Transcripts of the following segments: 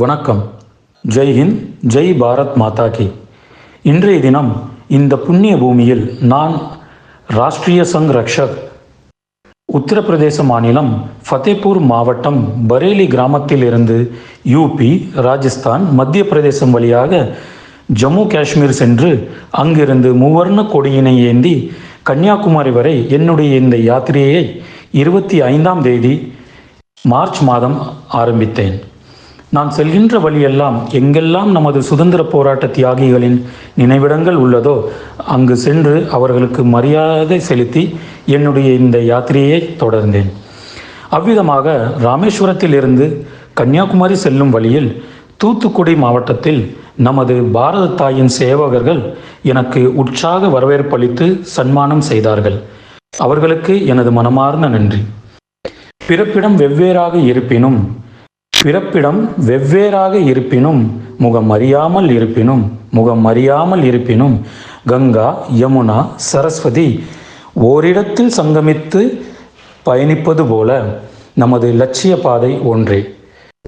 வணக்கம். ஜெய் ஹிந்த் ஜெய் பாரத் மாதா கி. இன்றைய தினம் இந்த புண்ணிய பூமியில் நான் ராஷ்டிரிய சங் ரக்ஷக். உத்தரப்பிரதேச மாநிலம் ஃபத்தேபூர் மாவட்டம் பரேலி கிராமத்தில் இருந்து யூபி ராஜஸ்தான் மத்திய பிரதேசம் வழியாக ஜம்மு காஷ்மீர் சென்று அங்கிருந்து மூவர்ண கொடியினை ஏந்தி கன்னியாகுமரி வரை என்னுடைய இந்த யாத்திரையை இருபத்தி ஐந்தாம் தேதி மார்ச் மாதம் ஆரம்பித்தேன். நான் செல்கின்ற வழியெல்லாம் எங்கெல்லாம் நமது சுதந்திர போராட்ட தியாகிகளின் நினைவிடங்கள் உள்ளதோ அங்கு சென்று அவர்களுக்கு மரியாதை செலுத்தி என்னுடைய இந்த யாத்திரையை தொடர்ந்தேன். அவ்விதமாக ராமேஸ்வரத்தில் இருந்து கன்னியாகுமரி செல்லும் வழியில் தூத்துக்குடி மாவட்டத்தில் நமது பாரத தாயின் சேவகர்கள் எனக்கு உற்சாக வரவேற்பளித்து சன்மானம் செய்தார்கள். அவர்களுக்கு எனது மனமார்ந்த நன்றி. பிறப்பிடம் வெவ்வேறாக இருப்பினும் பிறப்பிடம் வெவ்வேறாக இருப்பினும் முகம் அறியாமல் இருப்பினும் முகம் அறியாமல் இருப்பினும் கங்கா யமுனா சரஸ்வதி ஓரிடத்தில் சங்கமித்து பயணிப்பது போல நமது லட்சிய பாதை ஒன்றே.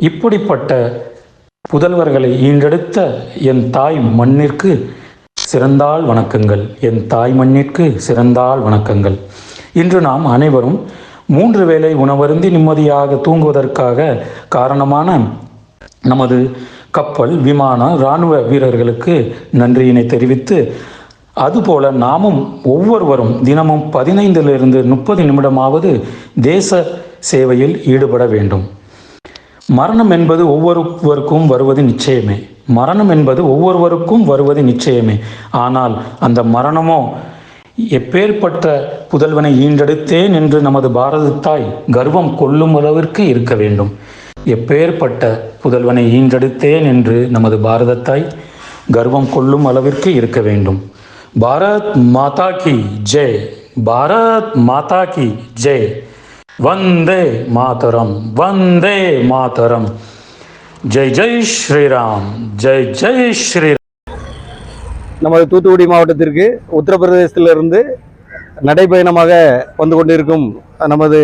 இப்படிப்பட்ட புதல்வர்களை ஈன்றெடுத்த என் தாய் மண்ணிற்கு சிறந்தாள் வணக்கங்கள். என் தாய் மண்ணிற்கு சிறந்தாள் வணக்கங்கள். இன்று நாம் அனைவரும் மூன்று வேளை உணவருந்தி நிம்மதியாக தூங்குவதற்காக காரணமான நமது கப்பல் விமான இராணுவ வீரர்களுக்கு நன்றியினை தெரிவித்து அதுபோல நாமும் ஒவ்வொருவரும் தினமும் பதினைந்திலிருந்து முப்பது நிமிடமாவது தேச சேவையில் ஈடுபட வேண்டும். மரணம் என்பது ஒவ்வொருவருக்கும் வருவது நிச்சயமே. மரணம் என்பது ஒவ்வொருவருக்கும் வருவது நிச்சயமே. ஆனால் அந்த மரணமோ எப்பேற்பட்ட புதல்வனை ஈன்றெடுத்தேன் என்று நமது பாரத தாய் கர்வம் கொள்ளும் அளவிற்கு இருக்க வேண்டும். எப்பேற்பட்ட புதல்வனை ஈன்றெடுத்தேன் என்று நமது பாரத தாய் கர்வம் கொள்ளும் அளவிற்கு இருக்க வேண்டும். பாரத் மாதா கி ஜெய் பாரத் மாதா கி ஜெய் வந்தே மாதரம் வந்தே மாதரம். ஜெய் ஜெய் ஸ்ரீராம் ஜெய் ஜெய் ஸ்ரீராம் நமது தூத்துக்குடி மாவட்டத்திற்கு உத்தரப்பிரதேசத்திலிருந்து நடைபயணமாக வந்து கொண்டிருக்கும் நமது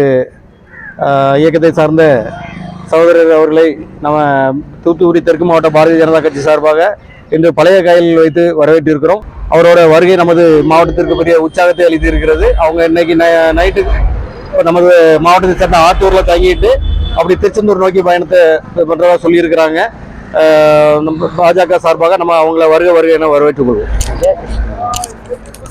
இயக்கத்தை சார்ந்த சகோதரர் அவர்களை நம்ம தூத்துக்குடி தெற்கு மாவட்ட பாரதிய ஜனதா கட்சி சார்பாக இன்று பழைய காயலில் வைத்து வரவேற்றிருக்கிறோம். அவரோட வருகை நமது மாவட்டத்திற்கு பெரிய உற்சாகத்தை அளித்திருக்கிறது. அவங்க இன்னைக்கு ந நைட்டு நமது மாவட்டத்தை சேர்ந்த ஆத்தூரில் தங்கிட்டு அப்படி திருச்செந்தூர் நோக்கி பயணத்தை பண்ணுறதா சொல்லியிருக்கிறாங்க. பாஜக சார்பாக நம்ம அவங்கள வருக வருக என வரவேற்றுக் கொள்வோம்.